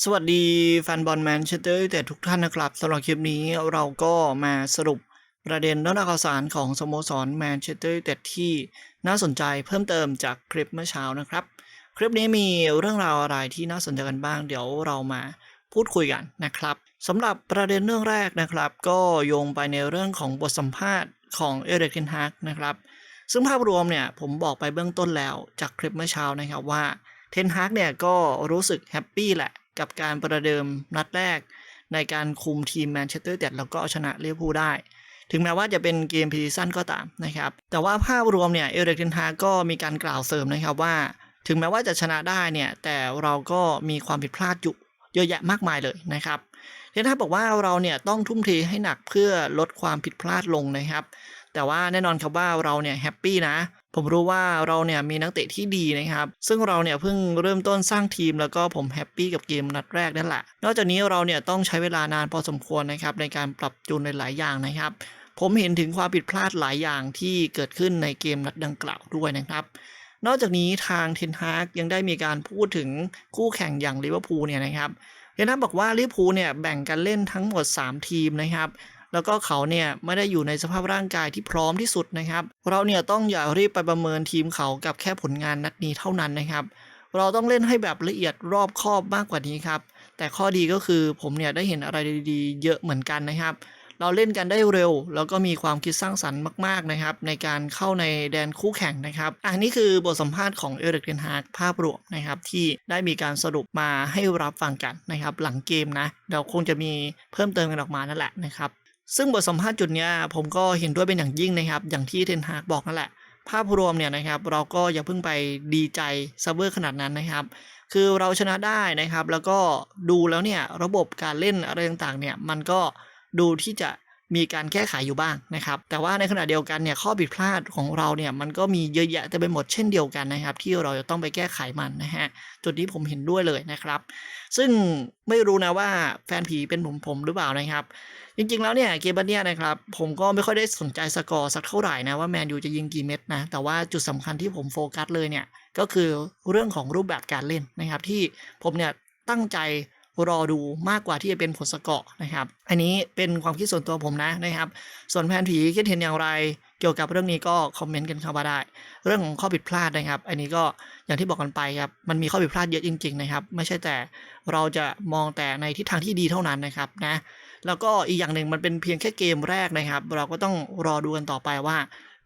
สวัสดีแฟนบอลแมนเชสเตอร์แต่ทุกท่านนะครับสำหรับคลิปนี้เราก็มาสรุปประเด็นเรื่องราวข่าวสารของสโมสรแมนเชสเตอร์แต่ที่น่าสนใจเพิ่มเติมจากคลิปเมื่อเช้านะครับ คลิปนี้มีเรื่องราวอะไรที่น่าสนใจกันบ้าง เดี๋ยวเรามาพูดคุยกันนะครับสำหรับประเด็นเรื่องแรกนะครับ ก็โยงไปในเรื่องของบทสัมภาษณ์ของเอเดกเทนฮากนะครับซึ่งภาพรวมเนี่ยผมบอกไปเบื้องต้นแล้วจากคลิปเมื่อเช้านะครับว่าเทนฮากเนี่ยก็รู้สึกแฮปปี้แหละ กับการประเดิมนัดแรก ในการคุมทีมแมนเชสเตอร์เต็ดแล้วก็เอาชนะลิเวอร์พูได้ ถึงแม้ว่าจะเป็นเกมพีซีซั่นก็ตามนะครับ แต่ว่าภาพรวมเนี่ยเอเดกเทนฮาก็มีการกล่าวเสริมนะครับว่า ถึงแม้ว่าจะชนะได้เนี่ยแต่เราก็มีความผิดพลาดอยู่เยอะแยะมากมายเลยนะครับเทนฮาบอกว่าเราเนี่ยต้องทุ่มเทให้หนักเพื่อลดความผิดพลาดลงนะครับ แต่ว่าแน่นอนครับว่าเราเนี่ยแฮปปี้นะ ผมรู้ว่าเราเนี่ยมีนักเตะที่ดีนะครับ ซึ่งเราเนี่ยเพิ่งเริ่มต้นสร้างทีมแล้วก็ผมแฮปปี้กับเกมนัดแรกนั่นแหละ นอกจากนี้เราเนี่ยต้องใช้เวลานานพอสมควรนะครับในการปรับจูนในหลายอย่างนะครับ ผมเห็นถึงความผิดพลาดหลายอย่างที่เกิดขึ้นในเกมนัดดังกล่าวด้วยนะครับนอกจากนี้ทางเทนฮากยังได้มีการพูดถึงคู่แข่งอย่างลิเวอร์พูลเนี่ยนะครับเทนฮากบอกว่าลิเวอร์พูลเนี่ยแบ่งกันเล่นทั้งหมด 3 ทีมนะครับ แล้วก็เขาเนี่ยไม่ได้อยู่ในสภาพร่างกายที่พร้อมที่สุดนะครับ เราเนี่ยต้องอย่ารีบไปประเมินทีมเขากับแค่ผลงานนัดนี้เท่านั้นนะครับเราต้องเล่นให้แบบละเอียดรอบคอบมากกว่านี้ครับ แต่ข้อดีก็คือผมเนี่ยได้เห็นอะไรดีๆ เยอะเหมือนกันนะครับ เราเล่นกันได้เร็ว แล้วก็มีความคิดสร้างสรรค์มาก ๆนะครับ ในการเข้าในแดนคู่แข่งนะครับอันนี้คือบทสัมภาษณ์ของเอริกเทนฮากภาพรวมนะครับ ที่ได้มีการสรุปมาให้รับฟังกันนะครับ หลังเกมนะเราคงจะมีเพิ่มเติมกันออกมานั่นแหละนะครับ ซึ่งบทสัมภาษณ์จุดนี้ผมก็เห็นด้วยเป็นอย่างยิ่งนะครับ อย่างที่เทนฮากบอกนั่นแหละ ภาพรวมเนี่ยนะครับ เราก็อย่าเพิ่งไปดีใจซับเวอร์ขนาดนั้นนะครับ คือเราชนะได้นะครับ แล้วก็ดูแล้วเนี่ยระบบการเล่นอะไรต่างๆเนี่ยมันก็ดูที่จะ มีการแก้ไขอยู่บ้างนะครับ แต่ว่าในขณะเดียวกันเนี่ยข้อผิดพลาดของเราเนี่ยมันก็มีเยอะแยะเต็มไปหมดเช่นเดียวกันนะครับ ที่เราจะต้องไปแก้ไขมันนะฮะจุดนี้ผมเห็นด้วยเลยนะครับ ซึ่งไม่รู้นะว่าแฟนผีเป็นผมผมหรือเปล่านะครับจริงๆ แล้วเนี่ยเกมบันเนี่ยนะครับผมก็ไม่ค่อยได้สนใจสกอร์สักเท่าไหร่นะว่าแมนยูจะยิงกี่เม็ดนะแต่ว่าจุดสำคัญที่ผมโฟกัสเลยเนี่ยก็คือเรื่องของรูปแบบการเล่นนะครับ ที่ผมเนี่ยตั้งใจ รอดูมากกว่าที่จะเป็นผลสกอร์นะครับ อันนี้เป็นความคิดส่วนตัวผมนะนะครับ ส่วนแฟนผีคิดเห็นอย่างไรเกี่ยวกับเรื่องนี้ก็คอมเมนต์กันเข้ามาได้ เรื่องของข้อผิดพลาดนะครับ อันนี้ก็อย่างที่บอกกันไปครับ มันมีข้อผิดพลาดเยอะจริง ๆนะครับ ไม่ใช่แต่เราจะมองแต่ในทิศทางที่ดีเท่านั้นนะครับนะ แล้วก็อีกอย่างหนึ่งมันเป็นเพียงแค่เกมแรกนะครับ เราก็ต้องรอดูกันต่อไปว่า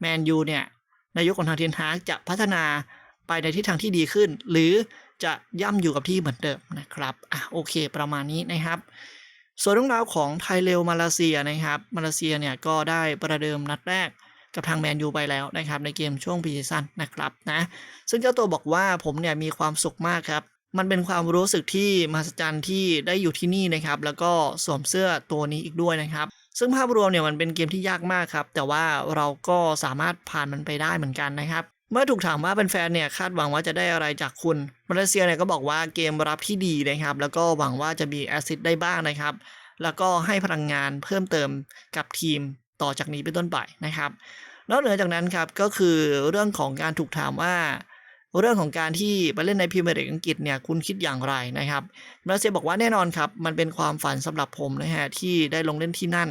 แมนยูเนี่ยในยุคของทางเทนฮากจะพัฒนาไปในทิศทางที่ดีขึ้น หรือ จะย่ำอยู่กับที่เหมือนเดิมนะครับอะโอเค ประมาณนี้นะครับ ส่วนเรื่องราวของไทยเรลมาเลเซียนะครับมาเลเซียเนี่ยก็ได้ประเดิมนัดแรกกับทางแมนยูไปแล้วนะครับในเกมช่วงพีซีซั่นนะครับนะซึ่งเจ้าตัวบอกว่าผมเนี่ยมีความสุขมากครับ มันเป็นความรู้สึกที่มหัศจรรย์ที่ได้อยู่ที่นี่นะครับ แล้วก็สวมเสื้อตัวนี้อีกด้วยนะครับ ซึ่งภาพรวมเนี่ยมันเป็นเกมที่ยากมากครับ แต่ว่าเราก็สามารถผ่านมันไปได้เหมือนกันนะครับ เมื่อถูกถามว่าเป็นแฟนเนี่ยคาดหวังว่าจะได้อะไรจากคุณมาเลเซียเนี่ยก็บอกว่าเกมรับที่ดีนะครับ แล้วก็หวังว่าจะมีแอสซิสได้บ้างนะครับ แล้วก็ให้พลังงานเพิ่มเติมกับทีมต่อจากนี้เป็นต้นไปนะครับนอกเหนือจากนั้นครับก็คือเรื่องของการถูกถามว่า เรื่องของการที่ไปเล่นในพรีเมียร์ลีกอังกฤษเนี่ยคุณคิดอย่างไรนะครับมาเลเซียบอกว่าแน่นอนครับมันเป็นความฝันสำหรับผมนะฮะที่ได้ลงเล่นที่นั่น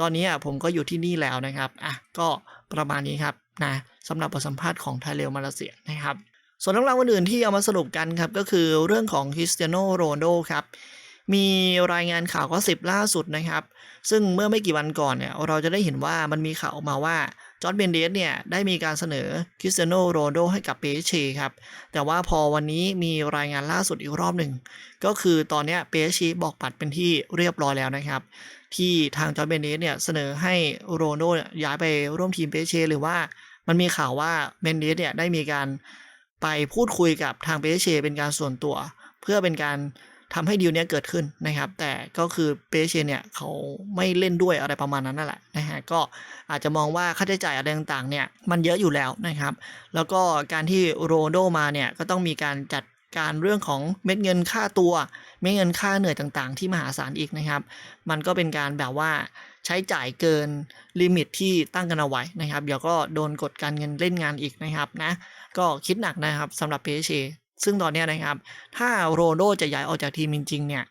ตอนนี้ผมก็อยู่ที่นี่แล้วนะครับอะก็ ประมาณนี้ครับนะสำหรับบทสัมภาษณ์ของไทเลมาเลเซียนะครับ ส่วนเรื่องราวอื่นๆที่เอามาสรุปกันครับ ก็คือเรื่องของคริสเตียโนโรนโดครับ มีรายงานข่าวก็สิบล่าสุดนะครับ ซึ่งเมื่อไม่กี่วันก่อนเนี่ยเราจะได้เห็นว่ามันมีข่าวออกมาว่าจอร์ดเบนเดสเนี่ยได้มีการเสนอคริสเตียโนโรนโดให้กับเปเชครับ แต่ว่าพอวันนี้มีรายงานล่าสุดอีกรอบหนึ่ง ก็คือตอนเนี้ยเปเชบอกปัดเป็นที่เรียบร้อยแล้วนะครับ ที่ทางจอร์ดเบนเดสเนี่ยเสนอให้โรนโดเนี่ยย้ายไปร่วมทีมเปเชหรือว่ามันมีข่าวว่าเบนเดสเนี่ยได้มีการไปพูดคุยกับทางเปเชเป็นการส่วนตัว เพื่อเป็นการทำให้ดีลเนี้ยเกิดขึ้นนะครับ แต่ก็คือเปเชเนี่ยเขาไม่เล่นด้วยอะไรประมาณนั้นนั่นแหละนะฮะก็อาจจะมองว่าค่าใช้จ่ายอะไรต่างๆเนี่ยมันเยอะอยู่แล้วนะครับ แล้วก็การที่โรนโดมาเนี่ยก็ต้องมีการจัด การเรื่องของเม็ดเงินค่าตัว เม็ดเงินค่าเหนื่อยต่างๆ ที่มหาศาลอีกนะครับ มันก็เป็นการแบบว่าใช้จ่ายเกินลิมิตที่ตั้งกันเอาไว้นะครับ เดี๋ยวก็โดนกดการเงินเล่นงานอีกนะครับนะ ก็คิดหนักนะครับสำหรับ PSG ซึ่งตอนนี้นะครับ ถ้าโรนโดจะย้ายออกจากทีมจริงๆเนี่ย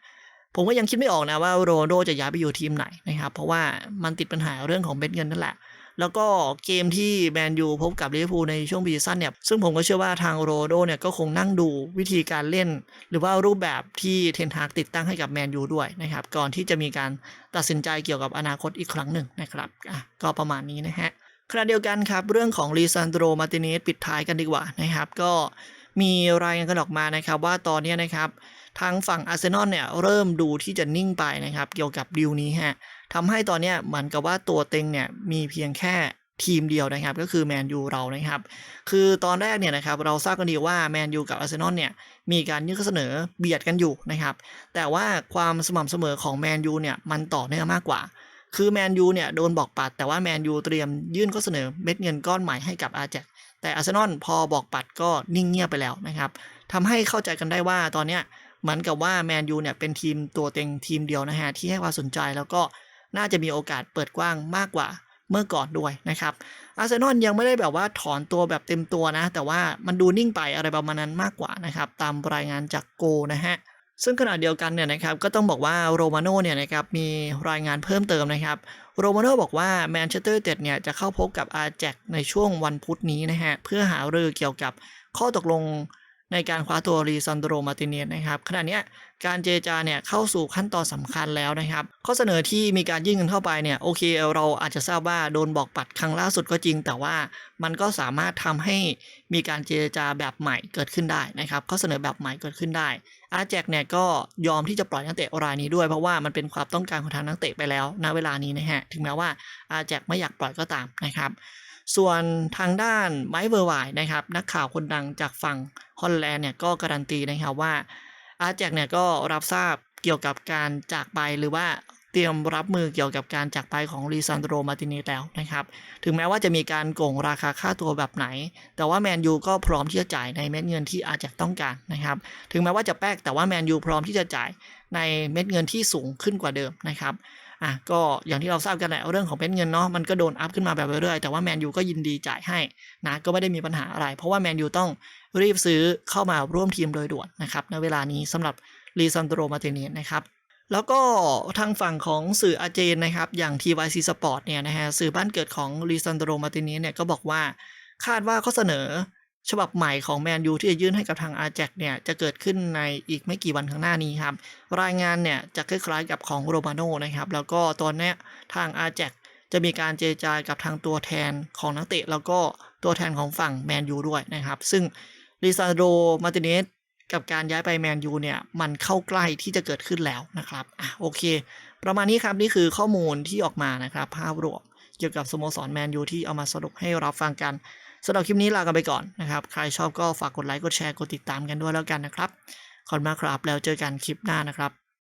ผมก็ยังคิดไม่ออกนะว่าโรนโดจะย้ายไปอยู่ทีมไหนนะครับ เพราะว่ามันติดปัญหาเรื่องของเบ็ดเงินนั่นแหละ แล้วก็เกมที่แมนยูพบกับลิเวอร์พูลในช่วงปีสั้นเนี่ย ซึ่งผมก็เชื่อว่าทางโรโดเนี่ยก็คงนั่งดูวิธีการเล่น หรือว่ารูปแบบที่เทนฮากติดตั้งให้กับแมนยูด้วยนะครับ ก่อนที่จะมีการตัดสินใจเกี่ยวกับอนาคตอีกครั้งหนึ่งนะครับอะก็ประมาณนี้นะฮะขณะเดียวกันครับ เรื่องของลีซานโดรมาติเนสปิดท้ายกันดีกว่านะครับ ก็มีรายงานกันออกมานะครับว่าตอนนี้นะครับทางฝั่งอาร์เซนอลเนี่ยเริ่มดูที่จะนิ่งไปนะครับ เกี่ยวกับดีลนี้ฮะ ทำให้ตอนเนี้ยเหมือนกับว่าตัวเต็งเนี่ยมีเพียงแค่ทีมเดียวนะครับก็คือแมนยูเรานะครับ คือตอนแรกเนี่ยนะครับเราทราบกันดีว่าแมนยูกับอาร์เซนอลเนี่ยมีการยื่นข้อเสนอเบียดกันอยู่นะครับ แต่ว่าความสม่ำเสมอของแมนยูเนี่ยมันต่อเนื่องมากกว่า คือแมนยูเนี่ยโดนบอกปัด แต่ว่าแมนยูเตรียมยื่นข้อเสนอเม็ดเงินก้อนใหม่ให้กับอาแจกแต่อาร์เซนอลพอบอกปัดก็นิ่งเงียบไปแล้วนะครับทำให้เข้าใจกันได้ว่าตอนเนี้ยเหมือนกับว่าแมนยูเนี่ยเป็นทีมตัวเต็งทีมเดียวนะฮะที่ให้ความสนใจแล้วก็ น่าจะมีโอกาสเปิดกว้างมากกว่าเมื่อก่อนด้วยนะครับอาร์เซนอลยังไม่ได้แบบว่าถอนตัวแบบเต็มตัวนะ แต่ว่ามันดูนิ่งไปอะไรประมาณนั้นมากกว่านะครับตามรายงานจากโกนะฮะซึ่งขณะเดียวกันเนี่ยนะครับก็ต้องบอกว่าโรมาโน่เนี่ยนะครับมีรายงานเพิ่มเติมนะครับโรมาโน่บอกว่าแมนเชสเตอร์ยูไนเต็ดเนี่ยจะเข้าพบกับอาแจกในช่วงวันพุธนี้นะฮะเพื่อหารือเกี่ยวกับข้อตกลง ในการคว้าตัวรีซอนโดโรมาติเนสนะครับขณะนี้การเจรจาเนี่ยเข้าสู่ขั้นตอนสำคัญแล้วนะครับ ข้อเสนอที่มีการยื่นกันเข้าไปเนี่ยโอเคเราอาจจะทราบว่าโดนบอกปัดครั้งล่าสุดก็จริง แต่ว่ามันก็สามารถทำให้มีการเจรจาแบบใหม่เกิดขึ้นได้นะครับ ข้อเสนอแบบใหม่เกิดขึ้นได้อาแจกเนี่ยก็ยอมที่จะปล่อยนักเตะรายนี้ด้วยเพราะว่ามันเป็นความต้องการของทางนักเตะไปแล้วณเวลานี้นะฮะถึงแม้ว่าอาแจกไม่อยากปล่อยก็ตามนะครับ ส่วนทางด้านไมค์เวอร์ไวนะครับนักข่าวคนดังจากฝั่งฮอลแลนด์เนี่ยก็การันตีนะครับว่าอาแจกเนี่ยก็รับทราบเกี่ยวกับการจากไปหรือว่าเตรียมรับมือเกี่ยวกับการจากไปของลีซานโดโรมาตินสแล้วนะครับ ถึงแม้ว่าจะมีการโกงราคาค่าตัวแบบไหน แต่ว่าแมนยูก็พร้อมที่จะจ่ายในเม็ดเงินที่อาจจะต้องการนะครับ ถึงแม้ว่าจะแป๊กแต่ว่าแมนยูพร้อมที่จะจ่ายในเม็ดเงินที่สูงขึ้นกว่าเดิมนะครับ อะก็อย่างที่เราทราบกันแหละเรื่องของเม็ดเงินเนาะมันก็โดนอัพขึ้นมาแบบเรื่อยๆแต่ว่าแมนยูก็ยินดีจ่ายให้นะก็ไม่ได้มีปัญหาอะไร เพราะว่าแมนยูต้องรีบซื้อเข้ามาร่วมทีมโดยด่วนนะครับในเวลานี้สำหรับลีซันโดโรมาเตเนสนะครับแล้วก็ทางฝั่งของสื่ออาเจนนะครับ อย่าง TYC Sport เนี่ยนะฮะสื่อบ้านเกิดของลีซันโดโรมาติเนสเนี่ยก็บอกว่าคาดว่าข้อเสนอ ฉบับใหม่ของแมนยูที่จะยื่นให้กับทางอาแจกเนี่ยจะเกิดขึ้นในอีกไม่กี่วันข้างหน้านี้ครับ รายงานเนี่ยจะคล้ายๆกับของโรมาโน่นะครับ แล้วก็ตอนนี้ทางอาแจกจะมีการเจรจากับทางตัวแทนของนักเตะ แล้วก็ตัวแทนของฝั่งแมนยูด้วยนะครับ ซึ่งลิซาโดมาติเนสกับการย้ายไปแมนยูเนี่ยมันเข้าใกล้ที่จะเกิดขึ้นแล้วนะครับอะโอเค ประมาณนี้ครับนี่คือข้อมูลที่ออกมานะครับ ภาพรวมเกี่ยวกับสโมสรแมนยูที่เอามาสรุปให้รับฟังกัน สำหรับคลิปนี้ลากันไปก่อนนะครับ ใครชอบก็ฝากกดไลค์ กดแชร์ กดติดตามกันด้วยแล้วกันนะครับ ขอบคุณมากครับ แล้วเจอกันคลิปหน้านะครับ